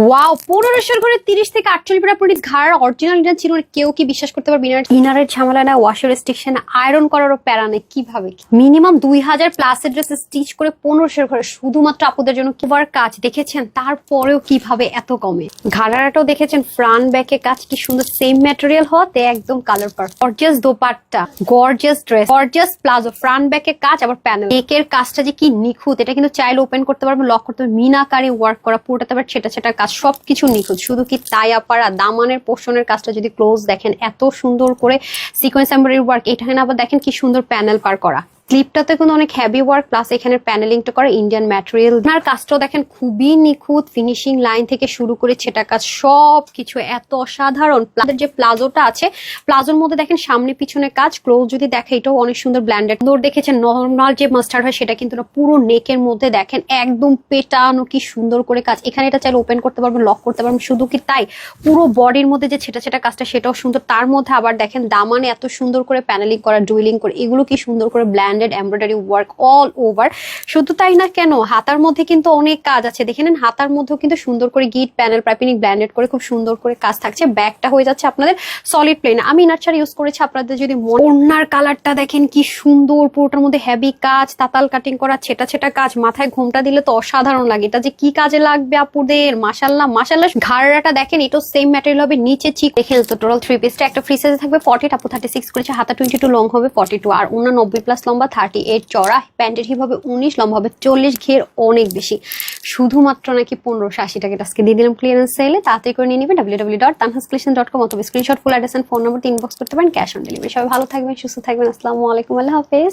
Wow পনেরোশোর ঘরে তিরিশ থেকে আটচল্লিশ প্রতি ঘাড় অরিজিনাল ইনার ছিল, কেউ কি বিশ্বাস করতে পারবে? ইনার ইনারের ঝামেলা না ওয়াশার রেস্ট্রিকশন আয়রন করারও প্যারা নেই, কীভাবে মিনিমাম দুই হাজার প্লাস ড্রেস স্টিচ করে পনেরোশোর ঘরে শুধুমাত্র আপুদের জন্য কিবার কাজ দেখেছেন? তারপরেও কীভাবে এত কমে? ঘাড়াটাও দেখেছেন ফ্রন্ট ব্যাকে কাজ কি সুন্দর সেম ম্যাটেরিয়াল হওয়াতে একদম কালার পার gorgeous dupatta gorgeous dress gorgeous palazzo front ব্যাকে কাজ, আবার প্যানেল নেকের কাজটা যে কি নিখুঁত, এটা কিন্তু চাইলে ওপেন করতে পারবেন লক করতে পারবেন মিনাকারে ওয়ার্ক করা, পুরোটাতে আবার ছেটা ছেটা কাজ সবকিছু নিখুঁত। শুধু কি তাই আপারা দামানের পোর্শনের কাজটা যদি ক্লোজ দেখেন, এত সুন্দর করে সিকোয়েন্স এমব্রয়ডারি ওয়ার্ক এখানে আবার দেখেন কি সুন্দর প্যানেল পার করা। ক্লিপটাতে কিন্তু অনেক হেভি ওয়ার্ক প্লাস এখানে প্যানেলিংটা করা ইন্ডিয়ান ম্যাটেরিয়াল আর কাজটাও দেখেন খুবই নিখুঁত ফিনিশিং লাইন থেকে শুরু করে ছেটা কাজ সব কিছু এত অসাধারণ। যে প্লাজোটা আছে, প্লাজোর মধ্যে দেখেন সামনে পিছনে কাজ ক্লোজ যদি দেখে, এটাও অনেক সুন্দর ব্ল্যান্ডেড সুন্দর দেখেছেন নর্মাল যে মাস্টার্ড হয়, সেটা কিন্তু না, পুরো নেকের মধ্যে দেখেন একদম পেটানো কি সুন্দর করে কাজ। এখানে এটা চাইলে ওপেন করতে পারবেন লক করতে পারবেন, শুধু কি তাই? পুরো বডির মধ্যে যে ছেটা ছেটা কাজটা, সেটাও সুন্দর। তার মধ্যে আবার দেখেন দামানে এত সুন্দর করে প্যানেলিং করা ডুইলিং করে, এগুলো কি সুন্দর করে blended embroidery work all over শুধু তাই না কেন, হাতার মধ্যে কিন্তু অনেক কাজ আছে। দেখে নেন, হাতার মধ্যেও কিন্তু সুন্দর করে গিট প্যানেল প্রাইপিনিক ব্ল্যান্ডেড করে খুব সুন্দর করে কাজ থাকছে। ব্যাগটা হয়ে যাচ্ছে আপনাদের সলিড প্লেন আমি ইনারচার ইউজ করেছি আপনাদের যদি ওড়নার কালারটা দেখেন, কি সুন্দর, পুরোটার মধ্যে হেভি কাজ, তাতাল কাটিং করা, ছেটা ছেটা কাজ, মাথায় ঘোমটা দিলে তো অসাধারণ লাগে। এটা যে কি কাজে লাগবে আপুদের? মাসাল্লাহ মাসাল্লাহ ঘাড়াটা দেখেন, এটাও সেম ম্যাটেরিয়াল হবে, নিচে চিক দেখেন তো টোটাল থ্রি পিসটা একটা ফ্রি সাইজে থাকবে ফর্টি আপু থার্টি সিক্স করেছে, হাতা টোয়েন্টি টু লং হবে ফর্টি টু আর ওনার নব্বই প্লাস লম্বা থার্টি এইট চড়া, প্যান্টের হিপ হবে উনিশ লম্বা হবে চল্লিশ, ঘের অনেক বেশি। শুধুমাত্র নাকি পনেরোশো আশি টাকা আজকে দিয়ে দিলাম ক্লিয়ারেন্স সেলে তাড়াতাড়ি করে নিয়ে নেবেন W W dot Tanhas dot com অথবা screenshot full address phone number inbox করতে পারেন ক্যাশ অন ডেলিভারি সবাই ভালো থাকবেন, সুস্থ থাকবেন। আসসালামু আলাইকুম, আল্লাহ হাফেজ।